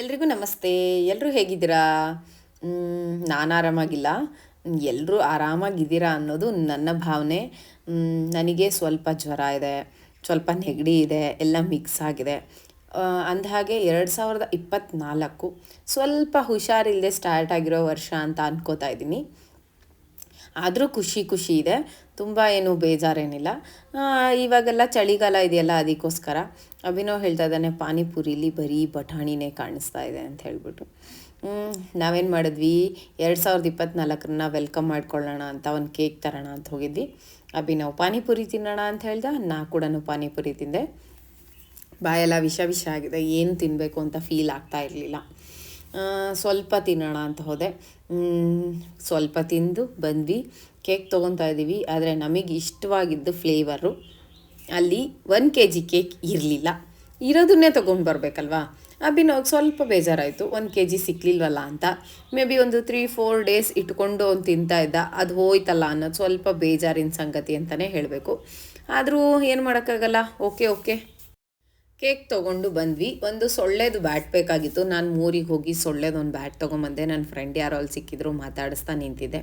ಎಲ್ರಿಗೂ ನಮಸ್ತೆ. ಎಲ್ಲರೂ ಹೇಗಿದ್ದೀರಾ? ನಾನು ಆರಾಮಾಗಿಲ್ಲ. ಎಲ್ಲರೂ ಆರಾಮಾಗಿದ್ದೀರಾ ಅನ್ನೋದು ನನ್ನ ಭಾವನೆ. ನನಗೆ ಸ್ವಲ್ಪ ಜ್ವರ ಇದೆ, ಸ್ವಲ್ಪ ನೆಗಡಿ ಇದೆ, ಎಲ್ಲ ಮಿಕ್ಸ್ ಆಗಿದೆ. ಅಂದಹಾಗೆ ಎರಡು ಸಾವಿರದ ಇಪ್ಪತ್ತ್ನಾಲ್ಕು ಸ್ವಲ್ಪ ಹುಷಾರಿಲ್ಲದೆ ಸ್ಟಾರ್ಟ್ ಆಗಿರೋ ವರ್ಷ ಅಂತ ಅನ್ಕೋತಾ ಇದ್ದೀನಿ. ಆದರೂ ಖುಷಿ ಖುಷಿ ಇದೆ. ತುಂಬ ಏನು ಬೇಜಾರೇನಿಲ್ಲ. ಇವಾಗೆಲ್ಲ ಚಳಿಗಾಲ ಇದೆಯಲ್ಲ, ಅದಕ್ಕೋಸ್ಕರ ಅಭಿನವ್ ಹೇಳ್ತಾ ಇದ್ದಾನೆ, ಪಾನಿಪುರಿಲಿ ಬರೀ ಬಟಾಣಿನೇ ಕಾಣಿಸ್ತಾ ಇದೆ ಅಂತ ಹೇಳ್ಬಿಟ್ಟು. ನಾವೇನು ಮಾಡಿದ್ವಿ? ಎರಡು ಸಾವಿರದ ಇಪ್ಪತ್ತ್ನಾಲ್ಕರನ್ನ ವೆಲ್ಕಮ್ ಮಾಡ್ಕೊಳ್ಳೋಣ ಅಂತ, ಒಂದು ಕೇಕ್ ತರೋಣ ಅಂತ ಹೋಗಿದ್ವಿ. ಅಭಿನವ್, ಪಾನಿಪುರಿ ತಿನ್ನೋಣ ಅಂತ ಹೇಳ್ದ, ನಾ ಕೂಡ ಪಾನಿಪುರಿ ತಿಂದೆ. ಬಾಯೆಲ್ಲ ವಿಷ ವಿಷ ಆಗಿದೆ, ಏನು ತಿನ್ನಬೇಕು ಅಂತ ಫೀಲ್ ಆಗ್ತಾ ಇರಲಿಲ್ಲ. ಸ್ವಲ್ಪ ತಿನ್ನೋಣ ಅಂತ ಹೋದೆ. ಸ್ವಲ್ಪ ತಿಂದು ಬಂದ್ವಿ. ಕೇಕ್ ತೊಗೊತಾ ಇದ್ದೀವಿ, ಆದರೆ ನಮಗೆ ಇಷ್ಟವಾಗಿದ್ದು ಫ್ಲೇವರು. ಅಲ್ಲಿ ಒನ್ ಕೆ ಜಿ ಕೇಕ್ ಇರಲಿಲ್ಲ. ಇರೋದನ್ನೇ ತೊಗೊಂಡು ಬರಬೇಕಲ್ವಾ? ಅಭಿನವ್ಗೆ ಸ್ವಲ್ಪ ಬೇಜಾರಾಯಿತು. ಒಂದು ಕೆ ಜಿ ಸಿಕ್ಕಲಿಲ್ವಲ್ಲ ಅಂತ. ಮೇ ಬಿ ಒಂದು ತ್ರೀ ಫೋರ್ ಡೇಸ್ ಇಟ್ಕೊಂಡು ಅವ್ನು ತಿಂತಾ ಇದ್ದ. ಅದು ಹೋಯ್ತಲ್ಲ ಅನ್ನೋದು ಸ್ವಲ್ಪ ಬೇಜಾರಿನ ಸಂಗತಿ ಅಂತಲೇ ಹೇಳಬೇಕು. ಆದರೂ ಏನು ಮಾಡೋಕ್ಕಾಗಲ್ಲ? Okay okay. ಕೇಕ್ ತೊಗೊಂಡು ಬಂದ್ವಿ. ಒಂದು ಸೊಳ್ಳೆದು ಬ್ಯಾಟ್ ಬೇಕಾಗಿತ್ತು. ನಾನು ಮೂರಿಗೆ ಹೋಗಿ ಸೊಳ್ಳೆದೊಂದು ಬ್ಯಾಟ್ ತೊಗೊಂಬಂದೆ. ನನ್ನ ಫ್ರೆಂಡ್ ಯಾರೋ ಅಲ್ಲಿ ಸಿಕ್ಕಿದ್ರು, ಮಾತಾಡಿಸ್ತಾ ನಿಂತಿದ್ದೆ.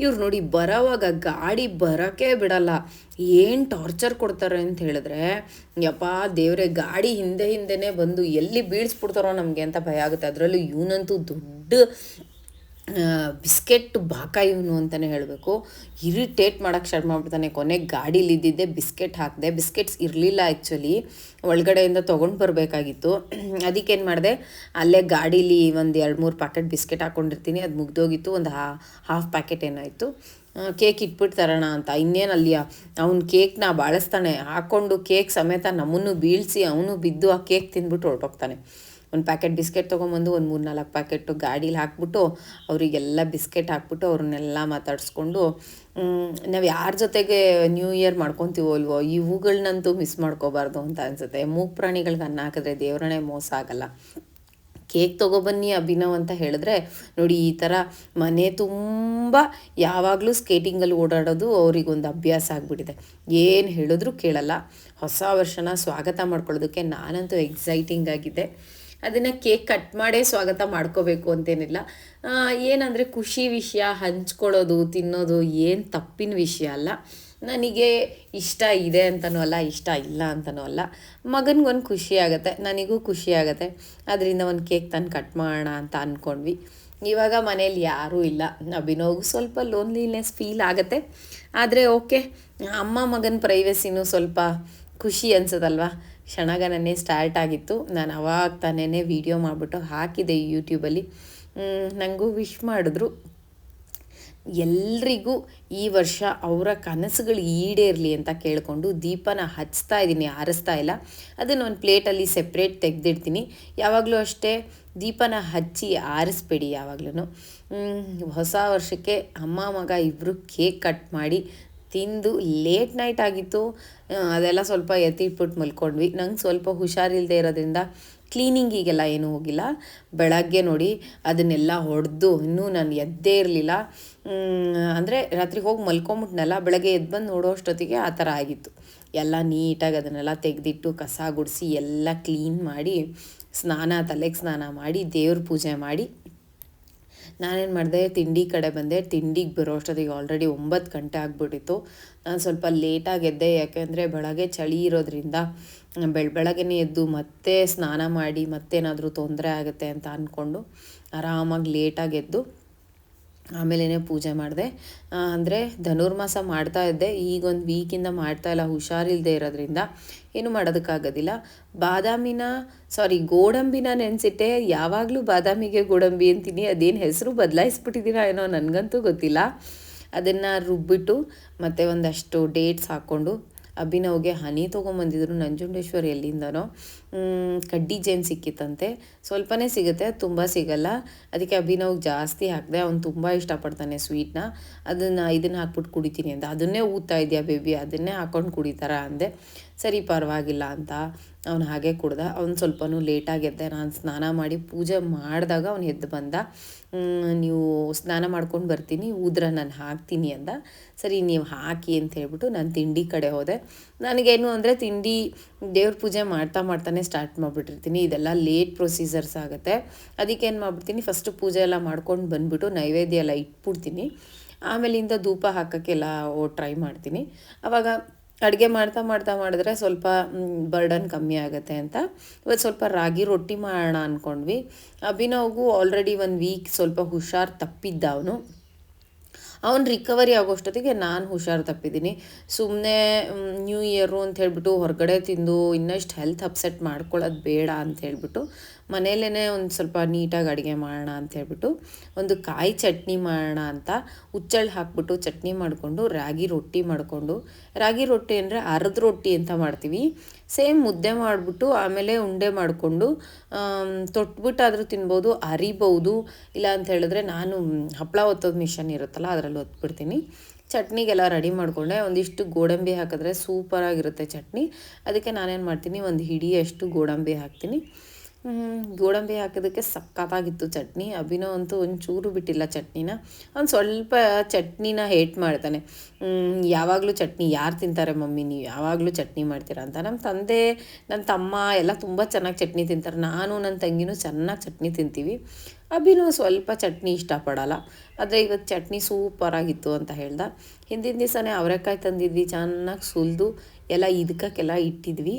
ಇವ್ರು ನೋಡಿ ಬರೋವಾಗ ಗಾಡಿ ಬರೋಕ್ಕೆ ಬಿಡಲ್ಲ. ಏನು ಟಾರ್ಚರ್ ಕೊಡ್ತಾರೆ ಅಂತ ಹೇಳಿದ್ರೆ, ಯಪ್ಪ ದೇವ್ರೆ, ಗಾಡಿ ಹಿಂದೆ ಹಿಂದೆನೇ ಬಂದು ಎಲ್ಲಿ ಬೀಳ್ಸ್ಬಿಡ್ತಾರೋ ನಮಗೆ ಅಂತ ಭಯ ಆಗುತ್ತೆ. ಅದರಲ್ಲೂ ಇವನಂತೂ ದೊಡ್ಡ ಬಿಸ್ಕೆಟ್ ಬಾಕ ಇವನು ಅಂತಲೇ ಹೇಳಬೇಕು. ಇರಿಟೇಟ್ ಮಾಡೋಕ್ಕೆ ಸ್ಟಾರ್ಟ್ ಮಾಡಿಬಿಡ್ತಾನೆ ಕೊನೆಗೆ ಗಾಡೀಲಿ ಇದ್ದಿದ್ದೆ ಬಿಸ್ಕೆಟ್ ಹಾಕಿದೆ. ಬಿಸ್ಕೆಟ್ಸ್ ಇರಲಿಲ್ಲ ಆ್ಯಕ್ಚುಲಿ ಒಳಗಡೆಯಿಂದ ತೊಗೊಂಡು ಬರಬೇಕಾಗಿತ್ತು. ಅದಕ್ಕೇನು ಮಾಡಿದೆ? ಅಲ್ಲೇ ಗಾಡೀಲಿ ಒಂದು ಎರಡು ಮೂರು ಪ್ಯಾಕೆಟ್ ಬಿಸ್ಕೆಟ್ ಹಾಕ್ಕೊಂಡಿರ್ತೀನಿ ಅದು ಮುಗ್ದೋಗಿತ್ತು. ಒಂದು ಹಾ, ಹಾಫ್ ಪ್ಯಾಕೆಟ್ ಏನಾಯಿತು. ಕೇಕ್ ಇಟ್ಬಿಟ್ಟು ತರೋಣ ಅಂತ. ಇನ್ನೇನು ಅಲ್ಲಿಯ? ಅವ್ನ ಕೇಕ್ನ ಬಾಳಿಸ್ತಾನೆ. ಹಾಕ್ಕೊಂಡು ಕೇಕ್ ಸಮೇತ ನಮ್ಮನ್ನು ಬೀಳಿಸಿ, ಅವನು ಬಿದ್ದು ಆ ಕೇಕ್ ತಿಂದ್ಬಿಟ್ಟು ಹೊರಟೋಗ್ತಾನೆ. ಒಂದು ಪ್ಯಾಕೆಟ್ ಬಿಸ್ಕೆಟ್ ತೊಗೊಂಬಂದು ಒಂದು ಮೂರು ನಾಲ್ಕು ಪ್ಯಾಕೆಟು ಗಾಡೀಲಿ ಹಾಕ್ಬಿಟ್ಟು ಅವರಿಗೆಲ್ಲ ಬಿಸ್ಕೆಟ್ ಹಾಕ್ಬಿಟ್ಟು ಅವ್ರನ್ನೆಲ್ಲ ಮಾತಾಡಿಸ್ಕೊಂಡು ನಾವು ಯಾರ ಜೊತೆಗೆ ನ್ಯೂ ಇಯರ್ ಮಾಡ್ಕೊತೀವೋ ಅಲ್ವೋ ಇವುಗಳನ್ನಂತೂ ಮಿಸ್ ಮಾಡ್ಕೋಬಾರ್ದು ಅಂತ ಅನಿಸುತ್ತೆ. ಮೂಗ್ ಪ್ರಾಣಿಗಳಿಗೆ ಅನ್ನ ಹಾಕಿದ್ರೆ ದೇವ್ರನೇ ಮೋಸ ಆಗಲ್ಲ. ಕೇಕ್ ತೊಗೊಬನ್ನಿ ಅಭಿನವ್ ಅಂತ ಹೇಳಿದ್ರೆ, ನೋಡಿ ಈ ಥರ ಮನೆ ತುಂಬ ಯಾವಾಗಲೂ ಸ್ಕೇಟಿಂಗಲ್ಲಿ ಓಡಾಡೋದು ಅವ್ರಿಗೊಂದು ಅಭ್ಯಾಸ ಆಗಿಬಿಟ್ಟಿದೆ. ಏನು ಹೇಳಿದ್ರು ಕೇಳಲ್ಲ. ಹೊಸ ವರ್ಷನ ಸ್ವಾಗತ ಮಾಡ್ಕೊಳ್ಳೋದಕ್ಕೆ ನಾನಂತೂ ಎಕ್ಸೈಟಿಂಗ್ ಆಗಿದ್ದೆ ಅದನ್ನು ಕೇಕ್ ಕಟ್ ಮಾಡೇ ಸ್ವಾಗತ ಮಾಡ್ಕೋಬೇಕು ಅಂತೇನಿಲ್ಲ. ಏನಂದರೆ ಖುಷಿ ವಿಷಯ, ಹಂಚ್ಕೊಳ್ಳೋದು, ತಿನ್ನೋದು ಏನು ತಪ್ಪಿನ ವಿಷಯ ಅಲ್ಲ. ನನಗೆ ಇಷ್ಟ ಇದೆ ಅಂತನೂ ಅಲ್ಲ, ಇಷ್ಟ ಇಲ್ಲ ಅಂತನೂ ಅಲ್ಲ. ಮಗನಿಗೊಂದು ಖುಷಿ ಆಗುತ್ತೆ, ನನಗೂ ಖುಷಿ ಆಗುತ್ತೆ. ಅದರಿಂದ ಒಂದು ಕೇಕ್ ತಂದು ಕಟ್ ಮಾಡೋಣ ಅಂತ ಅಂದ್ಕೊಂಡ್ವಿ ಇವಾಗ ಮನೇಲಿ ಯಾರೂ ಇಲ್ಲ. ಅಭಿನವ್ಗೂ ಸ್ವಲ್ಪ ಲೋನ್ಲಿನೆಸ್ ಫೀಲ್ ಆಗುತ್ತೆ. ಆದರೆ ಓಕೆ, ಅಮ್ಮ ಮಗನ ಪ್ರೈವಸಿನೂ ಸ್ವಲ್ಪ ಖುಷಿ ಅನ್ಸೋದಲ್ವಾ ಕ್ಷಣಗಣನೆ ಸ್ಟಾರ್ಟ್ ಆಗಿತ್ತು. ನಾನು ಅವಾಗ ತಾನೇ ವೀಡಿಯೋ ಮಾಡಿಬಿಟ್ಟು ಹಾಕಿದೆ ಯೂಟ್ಯೂಬಲ್ಲಿ ನನಗೂ ವಿಶ್ ಮಾಡಿದ್ರು. ಎಲ್ರಿಗೂ ಈ ವರ್ಷ ಅವರ ಕನಸುಗಳು ಈಡೇರಲಿ ಅಂತ ಕೇಳಿಕೊಂಡು ದೀಪನ ಹಚ್ತಾ ಇದ್ದೀನಿ ಆರಿಸ್ತಾ ಇಲ್ಲ. ಅದನ್ನು ಒಂದು ಪ್ಲೇಟಲ್ಲಿ ಸೆಪ್ರೇಟ್ ತೆಗೆದಿಡ್ತೀನಿ. ಯಾವಾಗಲೂ ಅಷ್ಟೇ ದೀಪನ ಹಚ್ಚಿ ಆರಿಸ್ಬೇಡಿ ಯಾವಾಗಲೂ ಹೊಸ ವರ್ಷಕ್ಕೆ ಅಮ್ಮ, ಮಗ ಇಬ್ಬರು ಕೇಕ್ ಕಟ್ ಮಾಡಿ ತಿಂದು ಲೇಟ್ ನೈಟ್ ಆಗಿತ್ತು. ಅದೆಲ್ಲ ಸ್ವಲ್ಪ ಎತ್ತಿಟ್ಬಿಟ್ಟು ಮಲ್ಕೊಂಡ್ವಿ. ನಂಗೆ ಸ್ವಲ್ಪ ಹುಷಾರಿಲ್ಲದೆ ಇರೋದ್ರಿಂದ ಕ್ಲೀನಿಂಗಿಗೆಲ್ಲ ಏನೂ ಹೋಗಿಲ್ಲ. ಬೆಳಗ್ಗೆ ನೋಡಿ ಅದನ್ನೆಲ್ಲ ಹೊಡೆದು ಇನ್ನೂ ನಾನು ಎದ್ದೇ ಇರಲಿಲ್ಲ. ಅಂದರೆ ರಾತ್ರಿ ಹೋಗಿ ಮಲ್ಕೊಂಬಿಟ್ನಲ್ಲ, ಬೆಳಗ್ಗೆ ಎದ್ದು ಬಂದು ನೋಡೋ ಅಷ್ಟೊತ್ತಿಗೆ ಆ ಥರ ಆಗಿತ್ತು. ಎಲ್ಲ ನೀಟಾಗಿ ಅದನ್ನೆಲ್ಲ ತೆಗೆದಿಟ್ಟು ಕಸ ಗುಡಿಸಿ ಎಲ್ಲ ಕ್ಲೀನ್ ಮಾಡಿ, ಸ್ನಾನ, ತಲೆಗೆ ಸ್ನಾನ ಮಾಡಿ, ದೇವ್ರ ಪೂಜೆ ಮಾಡಿ ನಾನೇನು ಮಾಡಿದೆ, ತಿಂಡಿ ಕಡೆ ಬಂದೆ. ತಿಂಡಿಗೆ ಬರೋ ಅಷ್ಟೊತ್ತಿಗೆ ಆಲ್ರೆಡಿ ಒಂಬತ್ತು ಗಂಟೆ ಆಗಿಬಿಟ್ಟಿತ್ತು. ನಾನು ಸ್ವಲ್ಪ ಲೇಟಾಗಿ ಎದ್ದೆ. ಯಾಕೆಂದರೆ ಬೆಳಗ್ಗೆ ಚಳಿ ಇರೋದ್ರಿಂದ ಬೆಳ, ಬೆಳಗ್ಗೆನೇ ಎದ್ದು ಮತ್ತೆ ಸ್ನಾನ ಮಾಡಿ ಮತ್ತೇನಾದರೂ ತೊಂದರೆ ಆಗುತ್ತೆ ಅಂತ ಅಂದ್ಕೊಂಡು ಆರಾಮಾಗಿ ಲೇಟಾಗಿ ಎದ್ದು ಆಮೇಲೆ ಪೂಜೆ ಮಾಡಿದೆ. ಅಂದರೆ ಧನುರ್ಮಾಸ ಮಾಡ್ತಾ ಇದ್ದೆ. ಈಗೊಂದು ವೀಕಿಂದ ಮಾಡ್ತಾ ಇಲ್ಲ ಹುಷಾರಿಲ್ಲದೆ ಇರೋದ್ರಿಂದ ಏನು ಮಾಡೋದಕ್ಕಾಗೋದಿಲ್ಲ. ಬಾದಾಮಿನ ಸಾರಿ ಗೋಡಂಬಿನ ನೆನೆಸಿಟ್ಟೆ. ಯಾವಾಗಲೂ ಬಾದಾಮಿಗೆ ಗೋಡಂಬಿ ಅಂತೀನಿ. ಅದೇನು ಹೆಸರು ಬದಲಾಯಿಸ್ಬಿಟ್ಟಿದ್ದೀರಾ ಏನೋ ನನಗಂತೂ ಗೊತ್ತಿಲ್ಲ. ಅದನ್ನು ರುಬ್ಬಿಟ್ಟು ಮತ್ತು ಒಂದಷ್ಟು ಡೇಟ್ಸ್ ಹಾಕ್ಕೊಂಡು ಅಭಿನವ್ಗೆ ಹನಿ ತೊಗೊಂಬಂದಿದ್ರು ನಂಜುಂಡೇಶ್ವರಿ ಎಲ್ಲಿಂದನೋ. ಕಡ್ಡಿ ಜೇನು ಸಿಕ್ಕಿತ್ತಂತೆ. ಸ್ವಲ್ಪನೇ ಸಿಗುತ್ತೆ ತುಂಬ ಸಿಗಲ್ಲ. ಅದಕ್ಕೆ ಅಭಿನವ್ಗೆ ಜಾಸ್ತಿ ಹಾಕಿದೆ, ಅವ್ನು ತುಂಬ ಇಷ್ಟಪಡ್ತಾನೆ ಸ್ವೀಟ್ನ. ಅದನ್ನು ಇದನ್ನು ಹಾಕ್ಬಿಟ್ಟು ಕುಡಿತೀನಿ ಅಂತ ಅದನ್ನೇ ಊದ್ತಾ ಇದೆಯಾ ಬೇಬಿ? ಅದನ್ನೇ ಹಾಕ್ಕೊಂಡು ಕುಡಿತಾರ ಅಂದೆ. ಸರಿ ಪರವಾಗಿಲ್ಲ ಅಂತ ಅವನು ಹಾಗೆ ಕುಡ್ದ. ಅವ್ನು ಸ್ವಲ್ಪನೂ ಲೇಟಾಗಿ ಎದ್ದೆ. ನಾನು ಸ್ನಾನ ಮಾಡಿ ಪೂಜೆ ಮಾಡಿದಾಗ ಅವ್ನು ಎದ್ದು ಬಂದ. ನೀವು ಸ್ನಾನ ಮಾಡ್ಕೊಂಡು ಬರ್ತೀನಿ ಊದ್ರ ನಾನು ಹಾಕ್ತೀನಿ ಅಂದ. ಸರಿ, ನೀವು ಹಾಕಿ ಅಂತ ಹೇಳ್ಬಿಟ್ಟು ನಾನು ತಿಂಡಿ ಕಡೆ ಹೋದೆ. ನನಗೇನು ಅಂದರೆ ತಿಂಡಿ ದೇವ್ರ ಪೂಜೆ ಮಾಡ್ತಾ ಮಾಡ್ತಾನೆ ಸ್ಟಾರ್ಟ್ ಮಾಡಿಬಿಟ್ಟಿರ್ತೀನಿ. ಇದೆಲ್ಲ ಲೇಟ್ ಪ್ರೊಸೀಜರ್ಸ್ ಆಗುತ್ತೆ. ಅದಕ್ಕೆ ಏನು ಮಾಡ್ಬಿಡ್ತೀನಿ, ಫಸ್ಟು ಪೂಜೆ ಎಲ್ಲ ಮಾಡ್ಕೊಂಡು ಬಂದ್ಬಿಟ್ಟು ನೈವೇದ್ಯ ಎಲ್ಲ ಇಟ್ಬಿಡ್ತೀನಿ. ಆಮೇಲಿಂದ ಧೂಪ ಹಾಕೋಕ್ಕೆಲ್ಲ ಟ್ರೈ ಮಾಡ್ತೀನಿ. ಆವಾಗ ಅಡುಗೆ ಮಾಡ್ತಾ ಮಾಡ್ತಾ ಮಾಡಿದ್ರೆ ಸ್ವಲ್ಪ ಬರ್ಡನ್ ಕಮ್ಮಿ ಆಗುತ್ತೆ ಅಂತ. ಇವತ್ತು ಸ್ವಲ್ಪ ರಾಗಿ ರೊಟ್ಟಿ ಮಾಡೋಣ ಅಂದ್ಕೊಂಡ್ವಿ ಅಭಿನವ್ಗೂ ಆಲ್ರೆಡಿ ಒಂದು ವೀಕ್ ಸ್ವಲ್ಪ ಹುಷಾರು ತಪ್ಪಿದ್ದ ಅವನು. ಅವ್ನು ರಿಕವರಿ ಆಗೋಷ್ಟೊತ್ತಿಗೆ ನಾನು ಹುಷಾರು ತಪ್ಪಿದ್ದೀನಿ. ಸುಮ್ಮನೆ ನ್ಯೂ ಇಯರು ಅಂತ ಹೇಳ್ಬಿಟ್ಟು ಹೊರಗಡೆ ತಿಂದು ಇನ್ನಷ್ಟು ಹೆಲ್ತ್ ಅಪ್ಸೆಟ್ ಮಾಡ್ಕೊಳ್ಳೋದು ಬೇಡ ಅಂತ ಹೇಳ್ಬಿಟ್ಟು ಮನೇಲೇ ಒಂದು ಸ್ವಲ್ಪ ನೀಟಾಗಿ ಅಡುಗೆ ಮಾಡೋಣ ಅಂತ ಹೇಳ್ಬಿಟ್ಟು ಒಂದು ಕಾಯಿ ಚಟ್ನಿ ಮಾಡೋಣ ಅಂತ ಹುಚ್ಚಳ್ಳು ಹಾಕ್ಬಿಟ್ಟು ಚಟ್ನಿ ಮಾಡಿಕೊಂಡು ರಾಗಿ ರೊಟ್ಟಿ ಮಾಡಿಕೊಂಡು. ರಾಗಿ ರೊಟ್ಟಿ ಅಂದರೆ ಅರ್ಧ ರೊಟ್ಟಿ ಅಂತ ಮಾಡ್ತೀವಿ. ಸೇಮ್ ಮುದ್ದೆ ಮಾಡಿಬಿಟ್ಟು ಆಮೇಲೆ ಉಂಡೆ ಮಾಡಿಕೊಂಡು ತೊಟ್ಬಿಟ್ಟಾದರೂ ತಿನ್ಬೋದು ಅರಿಬೋದು ಇಲ್ಲ ಅಂತ ಹೇಳಿದ್ರೆ ನಾನು ಹಪ್ಪಳ ಒತ್ತೋದು ಮಿಷನ್ ಇರುತ್ತಲ್ಲ ಅದರಲ್ಲಿ ಒತ್ಬಿಡ್ತೀನಿ. ಚಟ್ನಿಗೆಲ್ಲ ರೆಡಿ ಮಾಡಿಕೊಂಡೆ. ಒಂದಿಷ್ಟು ಗೋಡಂಬಿ ಹಾಕಿದ್ರೆ ಸೂಪರಾಗಿರುತ್ತೆ ಚಟ್ನಿ. ಅದಕ್ಕೆ ನಾನೇನು ಮಾಡ್ತೀನಿ, ಒಂದು ಹಿಡಿಯಷ್ಟು ಗೋಡಂಬಿ ಹಾಕ್ತೀನಿ. ಗೋಡಂಬಿ ಹಾಕೋದಕ್ಕೆ ಸಖತ್ತಾಗಿತ್ತು ಚಟ್ನಿ. ಅಭಿನೋ ಅಂತೂ ಒಂಚೂರು ಬಿಟ್ಟಿಲ್ಲ ಚಟ್ನಿನ. ಅವ್ನು ಸ್ವಲ್ಪ ಚಟ್ನಿನ ಹೇಟ್ ಮಾಡ್ತಾನೆ. ಯಾವಾಗಲೂ ಚಟ್ನಿ ಯಾರು ತಿಂತಾರೆ ಮಮ್ಮಿ? ನೀವು ಯಾವಾಗಲೂ ಚಟ್ನಿ ಮಾಡ್ತೀರಾ ಅಂತ. ನಮ್ಮ ತಂದೆ ನನ್ನ ತಮ್ಮ ಎಲ್ಲ ತುಂಬ ಚೆನ್ನಾಗಿ ಚಟ್ನಿ ತಿಂತಾರೆ. ನಾನು ನನ್ನ ತಂಗಿನೂ ಚೆನ್ನಾಗಿ ಚಟ್ನಿ ತಿಂತೀವಿ. ಅಭಿನವ್ ಸ್ವಲ್ಪ ಚಟ್ನಿ ಇಷ್ಟಪಡಲ್ಲ. ಆದರೆ ಇವತ್ತು ಚಟ್ನಿ ಸೂಪರಾಗಿತ್ತು ಅಂತ ಹೇಳ್ದ. ಹಿಂದಿನ ದಿವಸನೇ ಅವರೆಕಾಯಿ ತಂದಿದ್ವಿ, ಚೆನ್ನಾಗಿ ಸುಲಿದು. ಎಲ್ಲ ಇದಕ್ಕೆಲ್ಲ ಇಟ್ಟಿದ್ವಿ.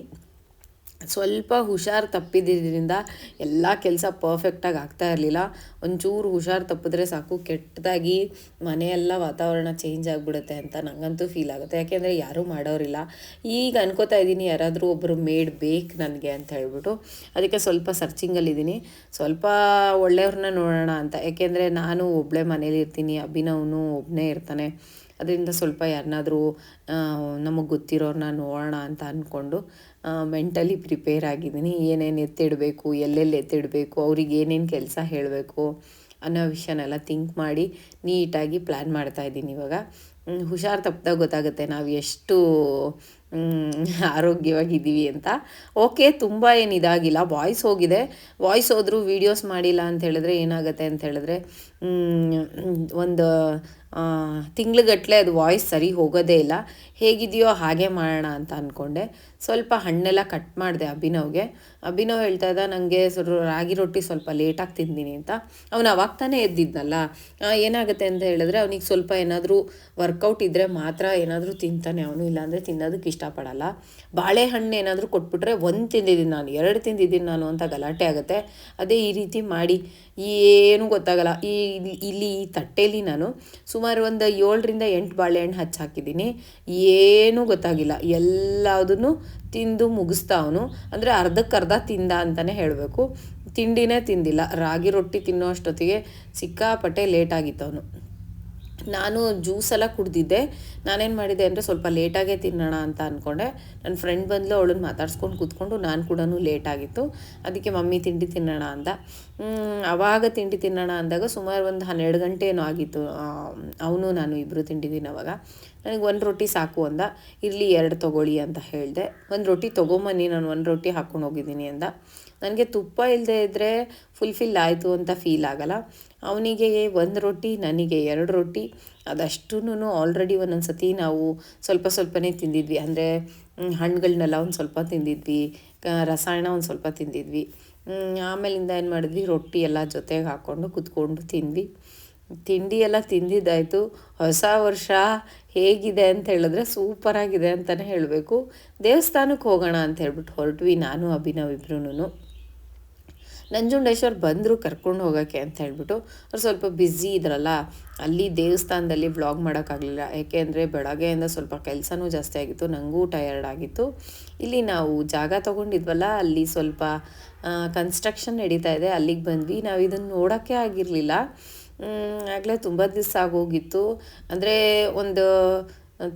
ಸ್ವಲ್ಪ ಹುಷಾರು ತಪ್ಪಿದ್ದಿದ್ದರಿಂದ ಎಲ್ಲ ಕೆಲಸ ಪರ್ಫೆಕ್ಟಾಗಿ ಆಗ್ತಾ ಇರಲಿಲ್ಲ. ಒಂಚೂರು ಹುಷಾರು ತಪ್ಪಿದ್ರೆ ಸಾಕು, ಕೆಟ್ಟದಾಗಿ ಮನೆಯೆಲ್ಲ ವಾತಾವರಣ ಚೇಂಜ್ ಆಗಿಬಿಡುತ್ತೆ ಅಂತ ನನಗಂತೂ ಫೀಲ್ ಆಗುತ್ತೆ. ಯಾಕೆಂದರೆ ಯಾರೂ ಮಾಡೋರಿಲ್ಲ. ಈಗ ಅನ್ಕೋತಾ ಇದ್ದೀನಿ ಯಾರಾದರೂ ಒಬ್ಬರು ಮೇಡ್ ಬೇಕು ನನಗೆ ಅಂತ ಹೇಳ್ಬಿಟ್ಟು. ಅದಕ್ಕೆ ಸ್ವಲ್ಪ ಸರ್ಚಿಂಗಲ್ಲಿದ್ದೀನಿ ಸ್ವಲ್ಪ ಒಳ್ಳೆಯವ್ರನ್ನ ನೋಡೋಣ ಅಂತ. ಯಾಕೆಂದರೆ ನಾನು ಒಬ್ಬಳೇ ಮನೇಲಿ ಇರ್ತೀನಿ, ಅಭಿನವ್ನು ಒಬ್ಬನೇ ಇರ್ತಾನೆ. ಅದರಿಂದ ಸ್ವಲ್ಪ ಯಾರನ್ನಾದರೂ ನಮಗೆ ಗೊತ್ತಿರೋರನ್ನ ನೋಡೋಣ ಅಂತ ಅಂದ್ಕೊಂಡು ಮೆಂಟಲಿ ಪ್ರಿಪೇರ್ ಆಗಿದ್ದೀನಿ. ಏನೇನು ಎತ್ತಿಡಬೇಕು, ಎಲ್ಲೆಲ್ಲಿ ಎತ್ತಿಡಬೇಕು, ಅವ್ರಿಗೆ ಏನೇನು ಕೆಲಸ ಹೇಳಬೇಕು ಅನ್ನೋ ವಿಷಯನೆಲ್ಲ ಥಿಂಕ್ ಮಾಡಿ ನೀಟಾಗಿ ಪ್ಲ್ಯಾನ್ ಮಾಡ್ತಾಯಿದ್ದೀನಿ ಇವಾಗ. ಹುಷಾರು ತಪ್ಪದಾಗ ಗೊತ್ತಾಗುತ್ತೆ ನಾವು ಎಷ್ಟು ಆರೋಗ್ಯವಾಗಿದ್ದೀವಿ ಅಂತ. ಓಕೆ, ತುಂಬ ಏನು ಇದಾಗಿಲ್ಲ. ವಾಯ್ಸ್ ಹೋಗಿದೆ. ವಾಯ್ಸ್ ಹೋದರೂ ವೀಡಿಯೋಸ್ ಮಾಡಿಲ್ಲ ಅಂತ ಹೇಳಿದ್ರೆ ಏನಾಗುತ್ತೆ ಅಂತ ಹೇಳಿದ್ರೆ ಒಂದು ತಿಂಗ್ಳುಗಟ್ಟಲೆ ಅದು ವಾಯ್ಸ್ ಸರಿ ಹೋಗೋದೇ ಇಲ್ಲ. ಹೇಗಿದೆಯೋ ಹಾಗೆ ಮಾಡೋಣ ಅಂತ ಅಂದ್ಕೊಂಡೆ ಸ್ವಲ್ಪ ಹಣ್ಣೆಲ್ಲ ಕಟ್ ಮಾಡಿದೆ ಅಭಿನವ್ಗೆ. ಅಭಿನವ್ ಹೇಳ್ತಾ ಇದ್ದ ನನಗೆ ರಾಗಿ ರೊಟ್ಟಿ ಸ್ವಲ್ಪ ಲೇಟಾಗಿ ತಿಂದಿನಿ ಅಂತ. ಅವನು ಅವಾಗ ತಾನೇ ಎದ್ದಿದ್ನಲ್ಲ ಏನಾಗುತ್ತೆ ಅಂತ ಹೇಳಿದ್ರೆ ಅವನಿಗೆ ಸ್ವಲ್ಪ ಏನಾದರೂ ವರ್ಕೌಟ್ ಇದ್ದರೆ ಮಾತ್ರ ಏನಾದರೂ ತಿಂತಾನೆ. ಅವನು ಇಲ್ಲಾಂದರೆ ತಿನ್ನೋದಕ್ಕೆ ಇಷ್ಟಪಡಲ್ಲ. ಬಾಳೆಹಣ್ಣು ಏನಾದರೂ ಕೊಟ್ಬಿಟ್ರೆ ಒಂದು ತಿಂದಿದ್ದೀನಿ ನಾನು, ಎರಡು ತಿಂದಿದ್ದೀನಿ ನಾನು ಅಂತ ಗಲಾಟೆ ಆಗುತ್ತೆ. ಅದೇ ಈ ರೀತಿ ಮಾಡಿ. ಏನೂ ಗೊತ್ತಾಗಲ್ಲ. ಈ, ಇಲ್ಲಿ- ಇಲ್ಲಿ ಈ ತಟ್ಟೆಯಲ್ಲಿ ನಾನು ಸುಮಾರು ಒಂದು ಏಳರಿಂದ ಎಂಟು ಬಾಳೆಹಣ್ಣು ಹಚ್ಚಿ ಹಾಕಿದ್ದೀನಿ. ಏನೂ ಗೊತ್ತಾಗಿಲ್ಲ. ಎಲ್ಲದನ್ನು ತಿಂದು ಮುಗಿಸ್ತಾ ಅವನು. ಅಂದರೆ ಅರ್ಧಕ್ಕರ್ಧ ತಿಂದ ಅಂತಲೇ ಹೇಳಬೇಕು. ತಿಂಡಿನೇ ತಿಂದಿಲ್ಲ. ರಾಗಿ ರೊಟ್ಟಿ ತಿನ್ನೋ ಅಷ್ಟೊತ್ತಿಗೆ ಸಿಕ್ಕಾಪಟ್ಟೆ ಲೇಟ್ ಆಗಿತ್ತು ಅವನು. ನಾನು ಜ್ಯೂಸ್ ಎಲ್ಲ ಕುಡ್ದಿದ್ದೆ. ನಾನೇನು ಮಾಡಿದೆ ಅಂದರೆ ಸ್ವಲ್ಪ ಲೇಟಾಗೆ ತಿನ್ನೋಣ ಅಂತ ಅಂದ್ಕೊಂಡೆ ನನ್ನ ಫ್ರೆಂಡ್ ಬಂದಲು, ಅವಳನ್ನ ಮಾತಾಡ್ಸ್ಕೊಂಡು ಕೂತ್ಕೊಂಡು ನಾನು ಕೂಡ ಲೇಟಾಗಿತ್ತು ಅದಕ್ಕೆ ಮಮ್ಮಿ, ತಿಂಡಿ ತಿನ್ನೋಣ ಅಂದ ಅವಾಗ ತಿಂಡಿ ತಿನ್ನೋಣ ಅಂದಾಗ ಸುಮಾರು ಒಂದು ಹನ್ನೆರಡು ಗಂಟೆ ಏನೋ ಆಗಿತ್ತು. ಅವನು, ನಾನು ಇಬ್ಬರು ತಿಂಡಿದ್ದೀನಿ ಅವಾಗ. ನನಗೆ ಒಂದು ರೊಟ್ಟಿ ಸಾಕು ಅಂದ. ಇರಲಿ, ಎರಡು ತೊಗೊಳ್ಳಿ ಅಂತ ಹೇಳಿದೆ. ಒಂದು ರೊಟ್ಟಿ ತೊಗೊಂಬನ್ನಿ, ನಾನು ಒಂದು ರೊಟ್ಟಿ ಹಾಕ್ಕೊಂಡು ಹೋಗಿದ್ದೀನಿ ಅಂದ. ನನಗೆ ತುಪ್ಪ ಇಲ್ಲದೆ ಇದ್ದರೆ ಫುಲ್ಫಿಲ್ ಆಯಿತು ಅಂತ ಫೀಲ್ ಆಗಲ್ಲ. ಅವನಿಗೆ ಒಂದು ರೊಟ್ಟಿ, ನನಗೆ ಎರಡು ರೊಟ್ಟಿ. ಅದಷ್ಟೂ ಆಲ್ರೆಡಿ ಒಂದೊಂದು ಸತಿ ನಾವು ಸ್ವಲ್ಪ ಸ್ವಲ್ಪನೇ ತಿಂದಿದ್ವಿ. ಅಂದರೆ ಹಣ್ಣುಗಳನ್ನೆಲ್ಲ ಒಂದು ಸ್ವಲ್ಪ ತಿಂದಿದ್ವಿ. ರಸಾಯನ ಒಂದು ಸ್ವಲ್ಪ ತಿಂದಿದ್ವಿ. ಆಮೇಲಿಂದ ಏನು ಮಾಡಿದ್ವಿ? ರೊಟ್ಟಿ ಎಲ್ಲ ಜೊತೆಗೆ ಹಾಕ್ಕೊಂಡು ಕುತ್ಕೊಂಡು ತಿಂದ್ವಿ. ತಿಂಡಿ ಎಲ್ಲ ತಿಂದಿದ್ದಾಯಿತು. ಹೊಸ ವರ್ಷ ಹೇಗಿದೆ ಅಂತ ಹೇಳಿದ್ರೆ ಸೂಪರಾಗಿದೆ ಅಂತಲೇ ಹೇಳಬೇಕು. ದೇವಸ್ಥಾನಕ್ಕೆ ಹೋಗೋಣ ಅಂತ ಹೇಳ್ಬಿಟ್ಟು ಹೊರಟ್ವಿ ನಾನು, ಅಭಿನವ್ ಇಬ್ರು ನಂಜುಂಡೇಶ್ವರ್ ಬಂದರು ಕರ್ಕೊಂಡು ಹೋಗೋಕ್ಕೆ ಅಂತ ಹೇಳ್ಬಿಟ್ಟು ಅವ್ರು ಸ್ವಲ್ಪ ಬ್ಯುಸಿ ಇದ್ರಲ್ಲ, ಅಲ್ಲಿ ದೇವಸ್ಥಾನದಲ್ಲಿ ವ್ಲಾಗ್ ಮಾಡೋಕ್ಕಾಗಲಿಲ್ಲ. ಯಾಕೆಂದರೆ ಬೆಳಗ್ಗೆಯಿಂದ ಸ್ವಲ್ಪ ಕೆಲಸನೂ ಜಾಸ್ತಿ ಆಗಿತ್ತು ನನಗೂ ಟಯರ್ಡ್ ಆಗಿತ್ತು. ಇಲ್ಲಿ ನಾವು ಜಾಗ ತೊಗೊಂಡಿದ್ವಲ್ಲ, ಅಲ್ಲಿ ಸ್ವಲ್ಪ ಕನ್ಸ್ಟ್ರಕ್ಷನ್ ನಡೀತಾ ಇದೆ. ಅಲ್ಲಿಗೆ ಬಂದ್ವಿ. ನಾವು ಇದನ್ನು ನೋಡೋಕ್ಕೆ ಆಗಿರಲಿಲ್ಲ. ಆಗಲೇ ತುಂಬ ದಿವಸ ಆಗೋಗಿತ್ತು. ಅಂದರೆ ಒಂದು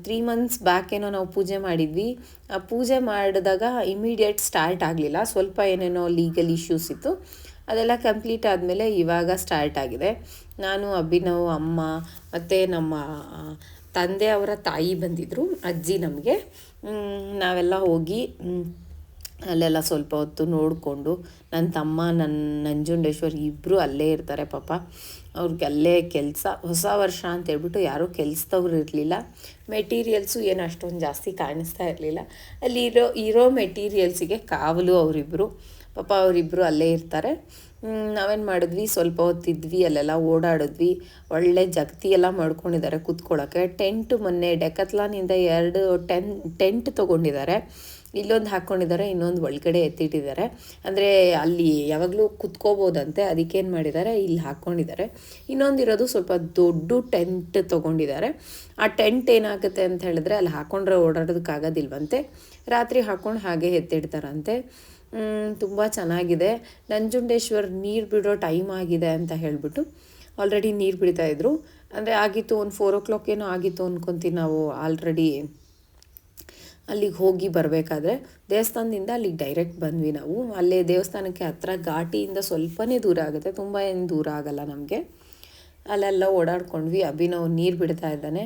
ತ್ರೀ ಮಂತ್ಸ್ ಬ್ಯಾಕ್ ಏನೋ ನಾವು ಪೂಜೆ ಮಾಡಿದ್ವಿ. ಆ ಪೂಜೆ ಮಾಡಿದಾಗ ಇಮಿಡಿಯೇಟ್ ಸ್ಟಾರ್ಟ್ ಆಗಲಿಲ್ಲ. ಸ್ವಲ್ಪ ಏನೇನೋ ಲೀಗಲ್ ಇಶ್ಯೂಸ್ ಇತ್ತು. ಅದೆಲ್ಲ ಕಂಪ್ಲೀಟ್ ಆದಮೇಲೆ ಇವಾಗ ಸ್ಟಾರ್ಟ್ ಆಗಿದೆ. ನಾನು, ಅಭಿನವ್, ಅಮ್ಮ ಮತ್ತು ನಮ್ಮ ತಂದೆ ಅವರ ತಾಯಿ ಬಂದಿದ್ದರು ಅಜ್ಜಿ ನಮಗೆ. ನಾವೆಲ್ಲ ಹೋಗಿ ಅಲ್ಲೆಲ್ಲ ಸ್ವಲ್ಪ ಹೊತ್ತು ನೋಡಿಕೊಂಡು ನನ್ನ ತಮ್ಮ ನನ್ನ ನಂಜುಂಡೇಶ್ವರ್ ಇಬ್ಬರು ಅಲ್ಲೇ ಇರ್ತಾರೆ ಪಾಪ. ಅವ್ರಿಗೆ ಅಲ್ಲೇ ಕೆಲಸ, ಹೊಸ ವರ್ಷ ಅಂತ ಹೇಳ್ಬಿಟ್ಟು ಯಾರೂ ಕೆಲಸದವ್ರು ಇರಲಿಲ್ಲ. ಮೆಟೀರಿಯಲ್ಸು ಏನು ಅಷ್ಟೊಂದು ಜಾಸ್ತಿ ಕಾಣಿಸ್ತಾ ಇರಲಿಲ್ಲ. ಅಲ್ಲಿ ಇರೋ ಇರೋ ಮೆಟೀರಿಯಲ್ಸಿಗೆ ಕಾವಲು ಅವರಿಬ್ಬರು ಪಾಪ ಅವರಿಬ್ಬರು ಅಲ್ಲೇ ಇರ್ತಾರೆ. ನಾವೇನು ಮಾಡಿದ್ವಿ? ಸ್ವಲ್ಪ ಹೊತ್ತಿದ್ವಿ, ಅಲ್ಲೆಲ್ಲ ಓಡಾಡಿದ್ವಿ. ಒಳ್ಳೆ ಜಗತಿ ಎಲ್ಲ ಮಾಡ್ಕೊಂಡಿದ್ದಾರೆ ಕೂತ್ಕೊಳ್ಳೋಕ್ಕೆ ಟೆಂಟ್ ಮೊನ್ನೆ ಡೆಕತ್ಲಾನಿಂದ ಎರಡು ಟೆನ್ ಟೆಂಟ್ ತೊಗೊಂಡಿದ್ದಾರೆ. ಇಲ್ಲೊಂದು ಹಾಕ್ಕೊಂಡಿದ್ದಾರೆ ಇನ್ನೊಂದು ಒಳಗಡೆ ಎತ್ತಿಟ್ಟಿದ್ದಾರೆ. ಅಂದರೆ ಅಲ್ಲಿ ಯಾವಾಗಲೂ ಕುತ್ಕೋಬೋದಂತೆ, ಅದಕ್ಕೇನು ಮಾಡಿದ್ದಾರೆ, ಇಲ್ಲಿ ಹಾಕ್ಕೊಂಡಿದ್ದಾರೆ ಇನ್ನೊಂದು ಇರೋದು ಸ್ವಲ್ಪ ದೊಡ್ಡ ಟೆಂಟ್ ತೊಗೊಂಡಿದ್ದಾರೆ. ಆ ಟೆಂಟ್ ಏನಾಗುತ್ತೆ ಅಂತ ಹೇಳಿದ್ರೆ, ಅಲ್ಲಿ ಹಾಕ್ಕೊಂಡ್ರೆ ಓಡಾಡೋದಕ್ಕಾಗೋದಿಲ್ವಂತೆ ರಾತ್ರಿ ಹಾಕ್ಕೊಂಡು ಹಾಗೆ ಎತ್ತಿಡ್ತಾರಂತೆ. ತುಂಬ ಚೆನ್ನಾಗಿದೆ. ನಂಜುಂಡೇಶ್ವರ್ ನೀರು ಬಿಡೋ ಟೈಮ್ ಆಗಿದೆ ಅಂತ ಹೇಳಿಬಿಟ್ಟು ಆಲ್ರೆಡಿ ನೀರು ಬಿಡ್ತಾಯಿದ್ರು ಅಂದರೆ ಆಗಿತ್ತು ಒಂದು ಫೋರ್ ಓ ಕ್ಲಾಕ್ ಏನೋ ಆಗಿತ್ತು ಅಂದ್ಕೊತೀವಿ ನಾವು, ಆಲ್ರೆಡಿ ಅಲ್ಲಿಗೆ ಹೋಗಿ ಬರಬೇಕಾದ್ರೆ ದೇವಸ್ಥಾನದಿಂದ ಅಲ್ಲಿಗೆ ಡೈರೆಕ್ಟ್ ಬಂದ್ವಿ ನಾವು. ಅಲ್ಲೇ ದೇವಸ್ಥಾನಕ್ಕೆ ಹತ್ರ ಘಾಟಿಯಿಂದ ಸ್ವಲ್ಪನೇ ದೂರ ಆಗುತ್ತೆ. ತುಂಬ ಏನು ದೂರ ಆಗಲ್ಲ ನಮಗೆ. ಅಲ್ಲೆಲ್ಲ ಓಡಾಡ್ಕೊಂಡ್ವಿ. ಅಭಿನವ್ ನೀರು ಬಿಡ್ತಾ ಇದ್ದಾನೆ.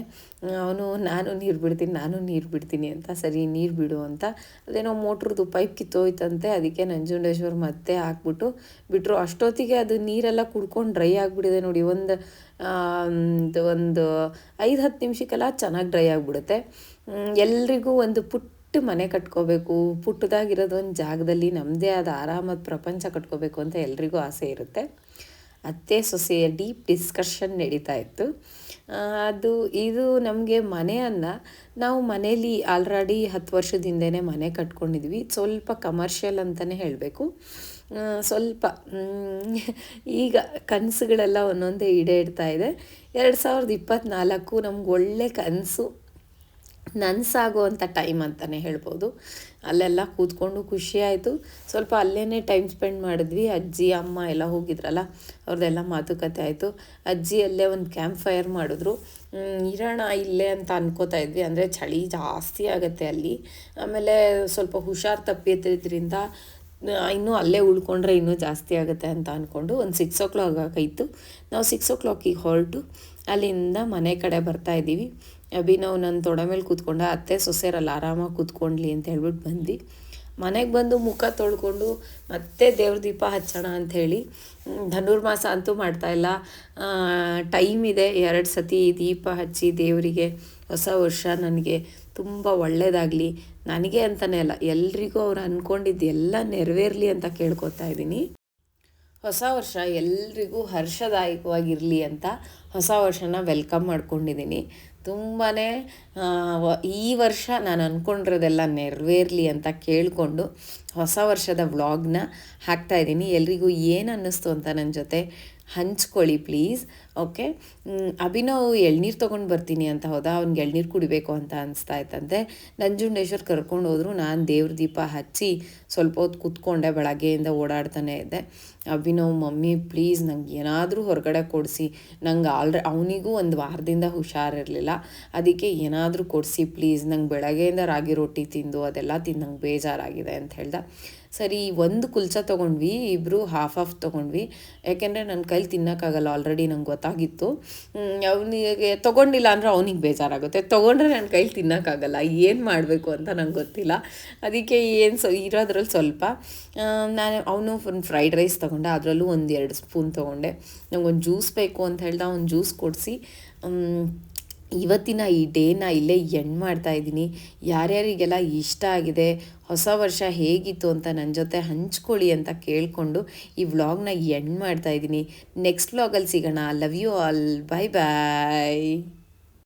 ಅವನು, ನಾನು ನೀರು ಬಿಡ್ತೀನಿ, ನಾನು ನೀರು ಬಿಡ್ತೀನಿ ಅಂತ, ಸರಿ ನೀರು ಬಿಡು ಅಂತ. ಅದೇನೋ ಮೋಟ್ರದ್ದು ಪೈಪ್ ಕಿತ್ತೋಯ್ತಂತೆ, ಅದಕ್ಕೆ ನಂಜುಂಡೇಶ್ವರ್ ಮತ್ತೆ ಹಾಕ್ಬಿಟ್ಟು ಬಿಟ್ಟರು ಅಷ್ಟೊತ್ತಿಗೆ ಅದು ನೀರೆಲ್ಲ ಕುಡ್ಕೊಂಡು ಡ್ರೈ ಆಗಿಬಿಟ್ಟಿದೆ ನೋಡಿ. ಒಂದು ಒಂದು ಐದು, ಹತ್ತು ನಿಮಿಷಕ್ಕೆಲ್ಲ ಚೆನ್ನಾಗಿ ಡ್ರೈ ಆಗಿಬಿಡುತ್ತೆ. ಎಲ್ರಿಗೂ ಒಂದು ಪುಟ್ಟ ಮನೆ ಕಟ್ಕೋಬೇಕು. ಪುಟ್ಟದಾಗಿರೋದು ಒಂದು ಜಾಗದಲ್ಲಿ ನಮ್ಮದೇ ಆದ ಆರಾಮದ ಪ್ರಪಂಚ ಕಟ್ಕೋಬೇಕು ಅಂತ ಎಲ್ರಿಗೂ ಆಸೆ ಇರುತ್ತೆ. ಅತ್ತೆ ಸೊಸೆಯ ಡೀಪ್ ಡಿಸ್ಕಷನ್ ನಡೀತಾ ಇತ್ತು. ಅದು, ಇದು ನಮಗೆ ಮನೆಯನ್ನು ನಾವು ಮನೇಲಿ ಆಲ್ರೆಡಿ ಹತ್ತು ವರ್ಷದ ಹಿಂದೆನೇ ಮನೆ ಕಟ್ಕೊಂಡಿದ್ವಿ. ಸ್ವಲ್ಪ ಕಮರ್ಷಿಯಲ್ ಅಂತಲೇ ಹೇಳಬೇಕು. ಸ್ವಲ್ಪ ಈಗ ಕನಸುಗಳೆಲ್ಲ ಒಂದೊಂದೇ ಈಡೇರ್ತಾ ಇದೆ. ಎರಡು ಸಾವಿರದ ಇಪ್ಪತ್ತ್ನಾಲ್ಕು ನಮ್ಗೆ ಒಳ್ಳೆ ಕನಸು. ನನಸಾಗುವಂಥ ಟೈಮ್ ಅಂತಲೇ ಹೇಳ್ಬೋದು. ಅಲ್ಲೆಲ್ಲ ಕೂತ್ಕೊಂಡು ಖುಷಿಯಾಯಿತು ಆಯಿತು. ಸ್ವಲ್ಪ ಅಲ್ಲೇ ಟೈಮ್ ಸ್ಪೆಂಡ್ ಮಾಡಿದ್ವಿ. ಅಜ್ಜಿ, ಅಮ್ಮ ಎಲ್ಲ ಹೋಗಿದ್ರಲ್ಲ, ಅವ್ರದ್ದೆಲ್ಲ ಮಾತುಕತೆ ಆಯಿತು. ಅಜ್ಜಿ ಅಲ್ಲೇ ಒಂದು ಕ್ಯಾಂಪ್ ಫೈರ್ ಮಾಡಿದ್ರು. ಇರೋಣ ಇಲ್ಲೇ ಅಂತ ಅನ್ಕೋತಾ ಇದ್ವಿ. ಅಂದರೆ ಚಳಿ ಜಾಸ್ತಿ ಆಗುತ್ತೆ ಅಲ್ಲಿ. ಆಮೇಲೆ ಸ್ವಲ್ಪ ಹುಷಾರು ತಪ್ಪಿದ್ರಿಂದ ಇನ್ನೂ ಅಲ್ಲೇ ಉಳ್ಕೊಂಡ್ರೆ ಇನ್ನೂ ಜಾಸ್ತಿ ಆಗುತ್ತೆ ಅಂತ ಅಂದ್ಕೊಂಡು ಒಂದು ಸಿಕ್ಸ್ ಓ ಕ್ಲಾಕ್ ಆಗಾಯಿತು ನಾವು ಸಿಕ್ಸ್ ಓ ಕ್ಲಾಕಿಗೆ ಹೊರಟು. ಅಲ್ಲಿಂದ ಮನೆ ಕಡೆ ಬರ್ತಾ ಇದ್ದೀವಿ. ಅಭಿನವ್ ನನ್ನ ತೊಡೆ ಮೇಲೆ ಕೂತ್ಕೊಂಡ, ಅತ್ತೆ ಸೊಸೆರಲ್ಲ ಆರಾಮಾಗಿ ಕೂತ್ಕೊಂಡ್ಲಿ ಅಂತ ಹೇಳ್ಬಿಟ್ಟು ಬಂದು ಮನೆಗೆ ಬಂದು ಮುಖ ತೊಳ್ಕೊಂಡು, ಮತ್ತೆ ದೇವ್ರ ದೀಪ ಹಚ್ಚೋಣ ಅಂಥೇಳಿ ಧನುರ್ಮಾಸ ಅಂತೂ ಮಾಡ್ತಾಯಿಲ್ಲ ಟೈಮ್ ಇದೆ, ಎರಡು ಸತಿ ದೀಪ ಹಚ್ಚಿ ದೇವರಿಗೆ ಹೊಸ ವರ್ಷ ನನಗೆ ತುಂಬ ಒಳ್ಳೆಯದಾಗಲಿ ನನಗೆ ಅಂತಲೇ ಅಲ್ಲ, ಎಲ್ರಿಗೂ ಅವ್ರು ಅಂದ್ಕೊಂಡಿದ್ದು ಎಲ್ಲ ನೆರವೇರಲಿ ಅಂತ ಕೇಳ್ಕೊತಾ ಇದ್ದೀನಿ. ಹೊಸ ವರ್ಷ ಎಲ್ರಿಗೂ ಹರ್ಷದಾಯಕವಾಗಿರಲಿ ಅಂತ ಹೊಸ ವರ್ಷನ ವೆಲ್ಕಮ್ ಮಾಡ್ಕೊಂಡಿದ್ದೀನಿ. ತುಂಬಾ ಈ ವರ್ಷ ನಾನು ಅಂದ್ಕೊಂಡಿರೋದೆಲ್ಲ ನೆರವೇರಲಿ ಅಂತ ಕೇಳಿಕೊಂಡು ಹೊಸ ವರ್ಷದ ವ್ಲಾಗ್ನ ಹಾಕ್ತಾಯಿದ್ದೀನಿ ಎಲ್ರಿಗೂ ಏನು ಅನ್ನಿಸ್ತು ಅಂತ ನನ್ನ ಜೊತೆ ಹಂಚ್ಕೊಳ್ಳಿ ಪ್ಲೀಸ್ ಓಕೆ ಅಭಿನವ್ ಎಳ್ನೀರು ತೊಗೊಂಡು ಬರ್ತೀನಿ ಅಂತ ಹೋದ. ಅವ್ನಿಗೆ ಎಳ್ನೀರು ಕುಡಿಬೇಕು ಅಂತ ಅನಿಸ್ತಾ ಇತ್ತಂತೆ. ನಂಜುಂಡೇಶ್ವರ್ ಕರ್ಕೊಂಡು ಹೋದ್ರು. ನಾನು ದೇವ್ರ ದೀಪ ಹಚ್ಚಿ ಸ್ವಲ್ಪ ಹೊತ್ತು ಕೂತ್ಕೊಂಡೆ, ಬೆಳಗ್ಗೆಯಿಂದ ಓಡಾಡ್ತಾನೆ ಇದ್ದೆ. ಅಭಿನವ್, ಮಮ್ಮಿ ಪ್ಲೀಸ್ ನಂಗೆ ಏನಾದರೂ ಹೊರಗಡೆ ಕೊಡಿಸಿ. ನಂಗೆ ಆಲ್ರೆ ಅವನಿಗೂ ಒಂದು ವಾರದಿಂದ ಹುಷಾರಿರಲಿಲ್ಲ ಅದಕ್ಕೆ, ಏನಾದರೂ ಕೊಡಿಸಿ ಪ್ಲೀಸ್ ನಂಗೆ ಬೆಳಗ್ಗೆಯಿಂದ ರಾಗಿ ರೊಟ್ಟಿ ತಿಂದು, ಅದೆಲ್ಲ ತಿಂದು ನಂಗೆ ಬೇಜಾರಾಗಿದೆ ಅಂತ ಹೇಳ್ದ. ಸರಿ, ಒಂದು ಕುಲ್ಚ ತೊಗೊಂಡ್ವಿ ಇಬ್ಬರು ಹಾಫ್ ಹಾಫ್ ತೊಗೊಂಡ್ವಿ. ಯಾಕೆಂದರೆ ನನ್ನ ಕೈಲಿ ತಿನ್ನೋಕ್ಕಾಗಲ್ಲ ಆಲ್ರೆಡಿ ನಂಗೆ ಗೊತ್ತಾಗಿತ್ತು. ಅವನಿಗೆ ತೊಗೊಂಡಿಲ್ಲ ಅಂದರೆ ಅವನಿಗೆ ಬೇಜಾರಾಗುತ್ತೆ. ತೊಗೊಂಡ್ರೆ ನನ್ನ ಕೈಲಿ ತಿನ್ನೋಕ್ಕಾಗಲ್ಲ, ಏನು ಮಾಡಬೇಕು ಅಂತ ನಂಗೆ ಗೊತ್ತಿಲ್ಲ. ಅದಕ್ಕೆ ಏನು ಸೊ ಇರೋದ್ರಲ್ಲಿ ಸ್ವಲ್ಪ ನಾನು ಅವನು ಒಂದು ಫ್ರೈಡ್ ರೈಸ್ ತೊಗೊಂಡೆ, ಅದರಲ್ಲೂ ಒಂದು ಎರಡು ಸ್ಪೂನ್ ತೊಗೊಂಡೆ. ನಂಗೊಂದು ಜ್ಯೂಸ್ ಬೇಕು ಅಂತ ಹೇಳ್ದೆ, ಅವ್ನು ಜ್ಯೂಸ್ ಕೊಡಿಸಿ. ಇವತ್ತಿನ ಈ ಡೇನ ಇಲ್ಲೇ ಎಂಡ್ ಮಾಡ್ತಾ ಇದ್ದೀನಿ. ಯಾರ್ಯಾರಿಗೆಲ್ಲ ಇಷ್ಟ ಆಗಿದೆ ಹೊಸ ವರ್ಷ ಹೇಗಿತ್ತು ಅಂತ ನನ್ನ ಜೊತೆ ಹಂಚ್ಕೊಳ್ಳಿ ಅಂತ ಕೇಳಿಕೊಂಡು ಈ ವ್ಲಾಗ್ನ ಎಂಡ್ ಮಾಡ್ತಾ ಇದ್ದೀನಿ. ನೆಕ್ಸ್ಟ್ ವ್ಲಾಗಲ್ಲಿ ಸಿಗೋಣ. Love you all bye bye